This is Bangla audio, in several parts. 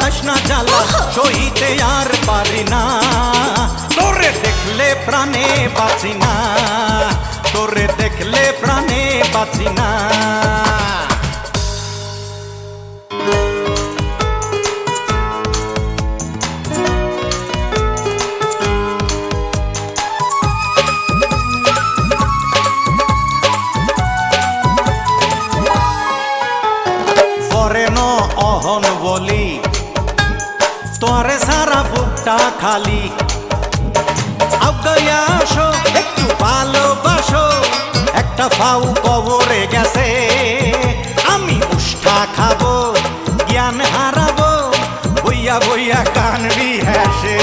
বাতাস জালা জ্বালা আর পারি না। তোরে দেখলে প্রাণে বাঁচি না, তোরে দেখলে প্রাণে বাঁচি না। অহন বলি তোরে সারা বুকটা খালি। আবগয়া আসো, একটু ভালোবাসো, একটা ফাউ কবরে গেছে। আমি উষ্ঠা খাব, জ্ঞান হারাবো, বইয়া বইয়া কানবি হ্যাসে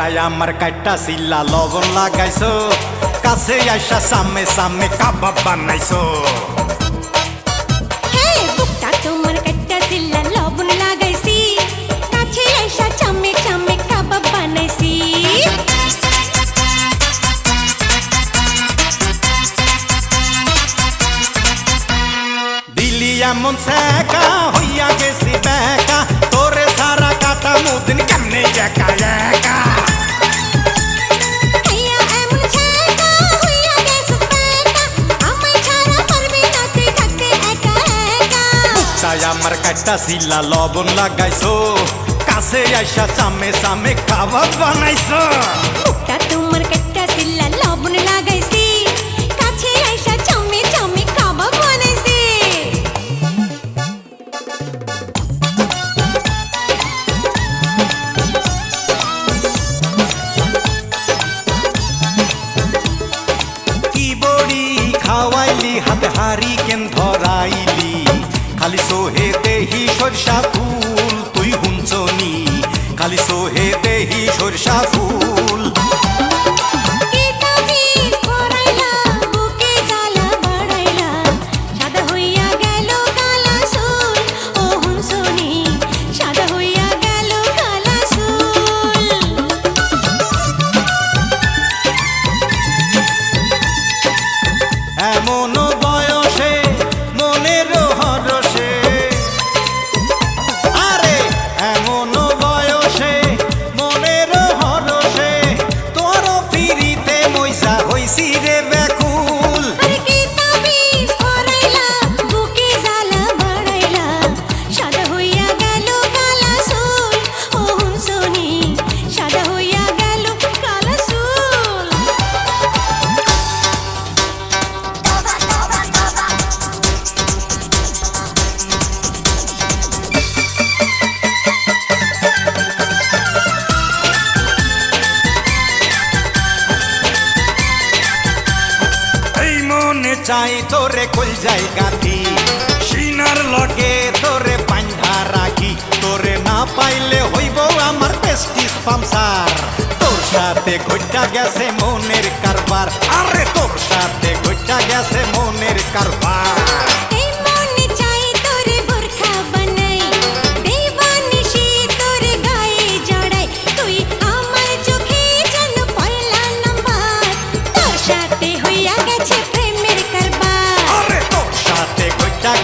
ওরে বুকটায় আমার কাইটা সিল্লা লবণ লাগাইছো। কাছে আইসা সামনে সামনে কাবাব বানাইছো। হে বুকটা তোমার কাটটা দিল্লা লবণ লাগাইছি। কাছে আইসা চামে চামে কাবাব বানাইছি। দিলি এমন শেখা হইয়া গেছি বেকা। তোরে সারা কাটা মুদিন কেমনে একা একা? আমার কাটা শিলা লবণ লাগাইছো। কাছে আইসা চামে চামে খাবার বানাইছো। তোমার দেহি সরষা ফুল তুই হুঞ্চনি খালি সোহে দেহি সরষা ফুল। চাই তোরে কল যাই গাতি সিনার লগে তোরে পাঞ্ঝা রাখি। তোরে না পাইলে হইব আমার পেস্টিস পামসার। তোর সাথে ঘটা গেছে মনের কারবার। আরে তোর সাথে ঘটা গেছে মনের কারবার।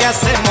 সাথে